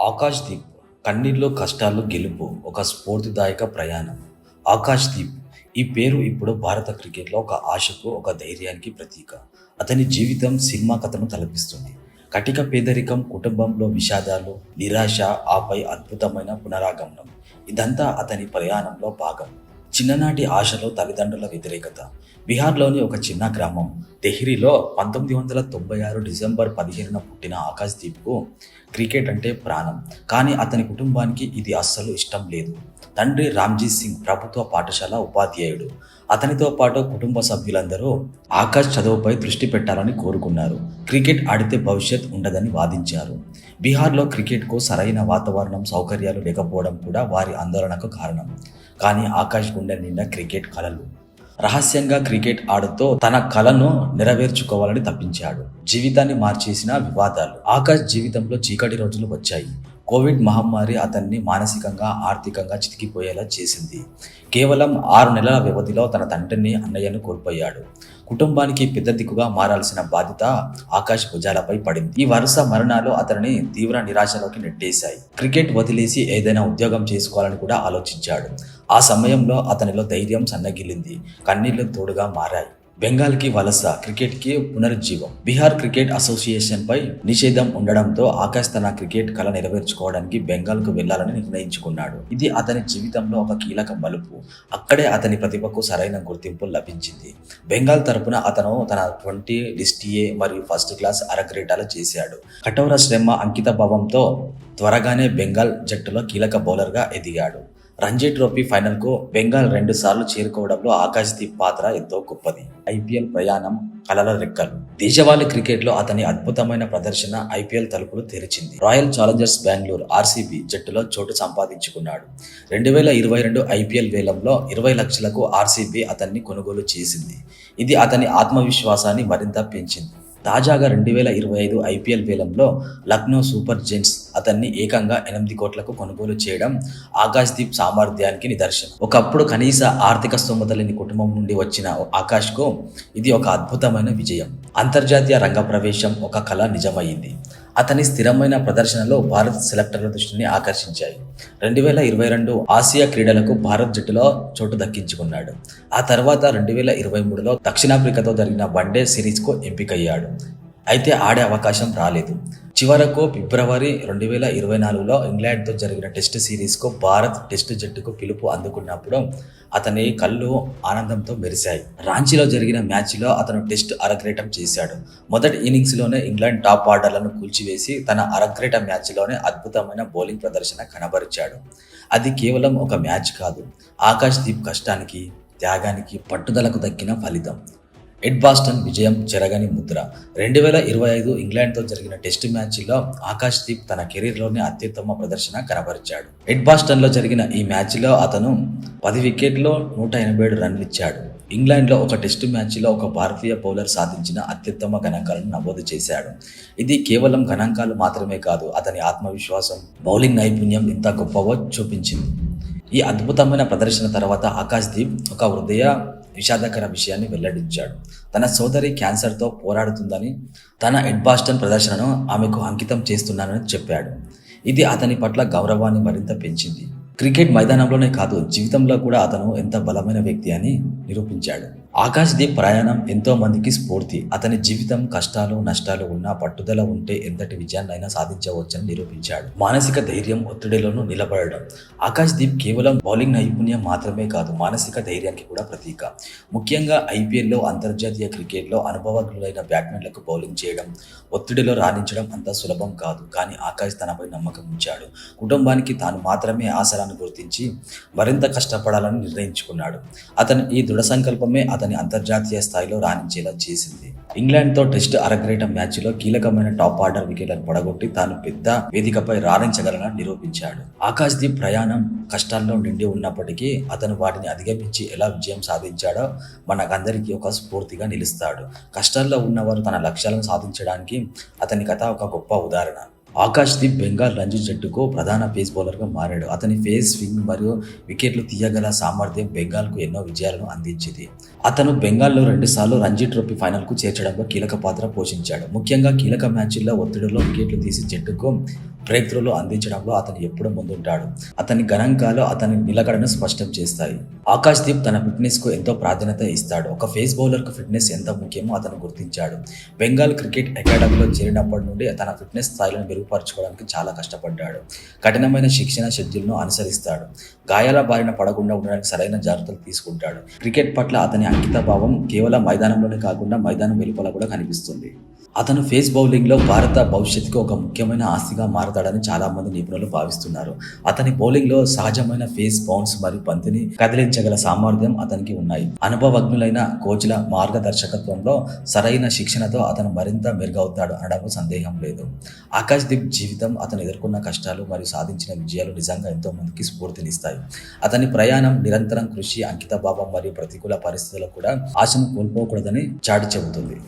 ఆకాష్ దీప్ కన్నీళ్ళు కష్టాలు గెలుపు ఒక స్ఫూర్తిదాయక ప్రయాణం. ఆకాష్ దీప్ ఈ పేరు ఇప్పుడు భారత క్రికెట్లో ఒక ఆశకు ఒక ధైర్యానికి ప్రతీక. అతని జీవితం సినిమా కథను తలపిస్తుంది. కటిక పేదరికం కుటుంబంలో విషాదాలు నిరాశ ఆపై అద్భుతమైన పునరాగమనం. ఇదంతా అతని ప్రయాణంలో భాగం. చిన్ననాటి ఆశలో తల్లిదండ్రుల వ్యతిరేకత. బీహార్లోని ఒక చిన్న గ్రామం తెహ్రీలో పంతొమ్మిది వందల తొంభై ఆరు డిసెంబర్ పదిహేనున పుట్టిన ఆకాష్ దీప్కు క్రికెట్ అంటే ప్రాణం. కానీ అతని కుటుంబానికి ఇది అస్సలు ఇష్టం లేదు. తండ్రి రామ్జీత్ సింగ్ ప్రభుత్వ పాఠశాల ఉపాధ్యాయుడు. అతనితో పాటు కుటుంబ సభ్యులందరూ ఆకాష్ చదువుపై దృష్టి పెట్టాలని కోరుకున్నారు. క్రికెట్ ఆడితే భవిష్యత్ ఉండదని వాదించారు. బీహార్లో క్రికెట్కు సరైన వాతావరణం సౌకర్యాలు లేకపోవడం కూడా వారి ఆందోళనకు కారణం. కానీ ఆకాష్ గుండె నిండా క్రికెట్ కలలు రహస్యంగా క్రికెట్ ఆడుతూ తన కలను నెరవేర్చుకోవాలని తప్పించాడు. జీవితాన్ని మార్చేసిన వివాదాలు. ఆకాష్ జీవితంలో చీకటి రోజులు వచ్చాయి. కోవిడ్ మహమ్మారి అతన్ని మానసికంగా ఆర్థికంగా చితికిపోయేలా చేసింది. కేవలం ఆరు నెలల వ్యవధిలో తన తండ్రిని అన్నయ్యను కోల్పోయాడు. కుటుంబానికి పెద్ద దిక్కుగా మారాల్సిన బాధ్యత ఆకాష్ భుజాలపై పడింది. ఈ వరుస మరణాలు అతనిని తీవ్ర నిరాశలోకి నెట్టేశాయి. క్రికెట్ వదిలేసి ఏదైనా ఉద్యోగం చేసుకోవాలని కూడా ఆలోచించాడు. ఆ సమయంలో అతనిలో ధైర్యం సన్నగిల్లింది. కన్నీళ్ళు తోడుగా మారాయి. బెంగాల్కి వలస క్రికెట్కి పునరుజ్జీవం. బీహార్ క్రికెట్ అసోసియేషన్ పై నిషేధం ఉండడంతో ఆకాష్ తన క్రికెట్ కళ నెరవేర్చుకోవడానికి బెంగాల్కు వెళ్ళాలని నిర్ణయించుకున్నాడు. ఇది అతని జీవితంలో ఒక కీలక మలుపు. అక్కడే అతని ప్రతిభకు సరైన గుర్తింపు లభించింది. బెంగాల్ తరపున అతను తన ట్వంటీ లిస్టిఏ మరియు ఫస్ట్ క్లాస్ అరగ్రేటాలు చేశాడు. కఠోర శ్రమ అంకిత భావంతో త్వరగానే బెంగాల్ జట్టులో కీలక బౌలర్గా ఎదిగాడు. రంజీ ట్రోఫీ ఫైనల్కు బెంగాల్ రెండు సార్లు చేరుకోవడంలో ఆకాష్ దీప్ పాత్ర ఎంతో గొప్పది. ఐపీఎల్ ప్రయాణం కలల రెక్కలు. దేశవాళీ క్రికెట్లో అతని అద్భుతమైన ప్రదర్శన ఐపీఎల్ తలుపులు తెరిచింది. రాయల్ ఛాలెంజర్స్ బెంగళూరు ఆర్సీబీ జట్టులో చోటు సంపాదించుకున్నాడు. రెండు వేల ఇరవై రెండు ఐపీఎల్ వేలంలో ఇరవై లక్షలకు ఆర్సీబీ అతన్ని కొనుగోలు చేసింది. ఇది అతని ఆత్మవిశ్వాసాన్ని మరింత పెంచింది. తాజాగా రెండు వేల ఇరవై ఐదు ఐపీఎల్ వేలంలో లక్నో సూపర్ జెంట్స్ అతన్ని ఏకంగా ఎనిమిది కోట్లకు కొనుగోలు చేయడం ఆకాష్ దీప్ సామర్థ్యానికి నిదర్శనం. ఒకప్పుడు కనీస ఆర్థిక స్తోమత లేని కుటుంబం నుండి వచ్చిన ఆకాష్కు ఇది ఒక అద్భుతమైన విజయం. అంతర్జాతీయ రంగ ప్రవేశం ఒక కళ నిజమైంది. అతని స్థిరమైన ప్రదర్శనలో భారత్ సెలెక్టర్ల దృష్టిని ఆకర్షించాయి. రెండు వేల ఇరవై రెండు ఆసియా క్రీడలకు భారత్ జట్టులో చోటు దక్కించుకున్నాడు. ఆ తర్వాత రెండు వేల ఇరవై మూడులో దక్షిణాఫ్రికాతో జరిగిన వన్డే సిరీస్కు ఎంపికయ్యాడు. అయితే ఆడే అవకాశం రాలేదు. చివరకు ఫిబ్రవరి రెండు వేల ఇరవై నాలుగులో ఇంగ్లాండ్తో జరిగిన టెస్ట్ సిరీస్కు భారత్ టెస్ట్ జట్టుకు పిలుపు అందుకున్నప్పుడు అతని కళ్ళు ఆనందంతో మెరిశాయి. రాంచీలో జరిగిన మ్యాచ్లో అతను టెస్ట్ అరగ్రేటం చేశాడు. మొదటి ఇన్నింగ్స్లోనే ఇంగ్లాండ్ టాప్ ఆర్డర్లను కూల్చివేసి తన అరగ్రేట మ్యాచ్లోనే అద్భుతమైన బౌలింగ్ ప్రదర్శన కనబరిచాడు. అది కేవలం ఒక మ్యాచ్ కాదు. ఆకాష్ దీప్ కష్టానికి త్యాగానికి పట్టుదలకు దక్కిన ఫలితం. ఎడ్ బాస్టన్ విజయం చెరగని ముద్ర. రెండు వేల ఇరవై ఐదు ఇంగ్లాండ్తో జరిగిన టెస్ట్ మ్యాచ్లో ఆకాష్ దీప్ తన కెరీర్లోనే అత్యుత్తమ ప్రదర్శన కనబరిచాడు. ఎడ్ బాస్టన్లో జరిగిన ఈ మ్యాచ్లో అతను పది వికెట్లో నూట ఎనభై ఏడు రన్లు ఇచ్చాడు. ఇంగ్లాండ్లో ఒక టెస్టు మ్యాచ్లో ఒక భారతీయ బౌలర్ సాధించిన అత్యుత్తమ గణాంకాలను నమోదు చేశాడు. ఇది కేవలం గణాంకాలు మాత్రమే కాదు అతని ఆత్మవిశ్వాసం బౌలింగ్ నైపుణ్యం ఇంత గొప్పవో చూపించింది. ఈ అద్భుతమైన ప్రదర్శన తర్వాత ఆకాష్ దీప్ ఒక హృదయ విషాదకర విషయాన్ని వెల్లడించాడు. తన సోదరి క్యాన్సర్తో పోరాడుతుందని తన ఎడ్బాస్టన్ ప్రదర్శనను ఆమెకు అంకితం చేస్తున్నానని చెప్పాడు. ఇది అతని పట్ల గౌరవాన్ని మరింత పెంచింది. క్రికెట్ మైదానంలోనే కాదు జీవితంలో కూడా అతను ఎంత బలమైన వ్యక్తి అని నిరూపించాడు. ఆకాష్ దీప్ ప్రయాణం ఎంతో మందికి స్ఫూర్తి. అతని జీవితం కష్టాలు నష్టాలు ఉన్నా పట్టుదల ఉంటే ఎంతటి విజయాన్నైనా సాధించవచ్చని నిరూపించాడు. మానసిక ధైర్యం ఒత్తిడిలోనూ నిలబడడం. ఆకాష్ దీప్ కేవలం బౌలింగ్ నైపుణ్యం మాత్రమే కాదు మానసిక ధైర్యానికి కూడా ప్రతీక. ముఖ్యంగా ఐపీఎల్లో అంతర్జాతీయ క్రికెట్లో అనుభవజ్ఞులైన బ్యాట్స్మెన్లకు బౌలింగ్ చేయడం ఒత్తిడిలో రాణించడం అంత సులభం కాదు కానీ ఆకాష్ తనపై నమ్మకం ఉంచాడు. కుటుంబానికి తాను మాత్రమే ఆసరాన్ని గుర్తించి మరింత కష్టపడాలని నిర్ణయించుకున్నాడు. అతని ఈ దృఢ సంకల్పమే అతని అంతర్జాతీయ స్థాయిలో రాణించేలా చేసింది. ఇంగ్లాండ్తో టెస్ట్ అరగ్రేట మ్యాచ్లో కీలకమైన టాప్ ఆర్డర్ వికెట్లను పడగొట్టి తాను పెద్ద వేదికపై రాణించగలనని నిరూపించాడు. ఆకాశ్దీప్ ప్రయాణం కష్టాల్లో నిండి ఉన్నప్పటికీ అతను వాటిని అధిగమించి ఎలా విజయం సాధించాడో మనకందరికీ ఒక స్ఫూర్తిగా నిలుస్తాడు. కష్టాల్లో ఉన్నవారు తన లక్ష్యాలను సాధించడానికి అతని కథ ఒక గొప్ప ఉదాహరణ. ఆకాష్ దీప్ బెంగాల్ రంజీ జట్టుకు ప్రధాన పేస్ బౌలర్గా మారాడు. అతని ఫేస్ స్వింగ్ మరియు వికెట్లు తీయగల సామర్థ్యం బెంగాల్కు ఎన్నో విజయాలను అందించింది. అతను బెంగాల్లో రెండుసార్లు రంజీ ట్రోఫీ ఫైనల్కు చేర్చడంలో కీలక పాత్ర పోషించాడు. ముఖ్యంగా కీలక మ్యాచ్ల్లో ఒత్తిడిలో వికెట్లు తీసి జట్టుకు బ్రేక్ త్రూలు అందించడంలో అతను ఎప్పుడూ ముందుంటాడు. అతని గణాంకాలు అతని నిలకడను స్పష్టం చేస్తాయి. ఆకాష్ దీప్ తన ఫిట్నెస్కు ఎంతో ప్రాధాన్యత ఇస్తాడు. ఒక ఫేస్ బౌలర్కు ఫిట్నెస్ ఎంత ముఖ్యమో అతను గుర్తించాడు. బెంగాల్ క్రికెట్ అకాడమీలో చేరినప్పటి నుండి తన ఫిట్నెస్ స్థాయిలను మెరుగుపరచుకోవడానికి చాలా కష్టపడ్డాడు. కఠినమైన శిక్షణ షెడ్యూల్ను అనుసరిస్తాడు. గాయాల బారిన పడకుండా ఉండడానికి సరైన జాగ్రత్తలు తీసుకుంటాడు. క్రికెట్ పట్ల అతని అంకిత భావం కేవలం మైదానంలోనే కాకుండా మైదానం వెలుపల కూడా కనిపిస్తుంది. అతను ఫేస్ బౌలింగ్లో భారత భవిష్యత్తుకు ఒక ముఖ్యమైన ఆస్తిగా మారతాడని చాలామంది నిపుణులు భావిస్తున్నారు. అతని బౌలింగ్లో సహజమైన ఫేస్ బౌన్స్ మరియు పంతిని కదిలించగల సామర్థ్యం అతనికి ఉన్నాయి. అనుభవజ్ఞులైన కోచ్ల మార్గదర్శకత్వంలో సరైన శిక్షణతో అతను మరింత మెరుగవుతాడు అనడంలో సందేహం లేదు. ఆకాష్ దీప్ జీవితం అతను ఎదుర్కొన్న కష్టాలు మరియు సాధించిన విజయాలు నిజంగా ఎంతో మందికి స్ఫూర్తినిస్తాయి. అతని ప్రయాణం నిరంతరం కృషి అంకితభావం మరియు ప్రతికూల పరిస్థితుల్లో కూడా ఆశను కోల్పోకూడదని చాటి చెబుతుంది.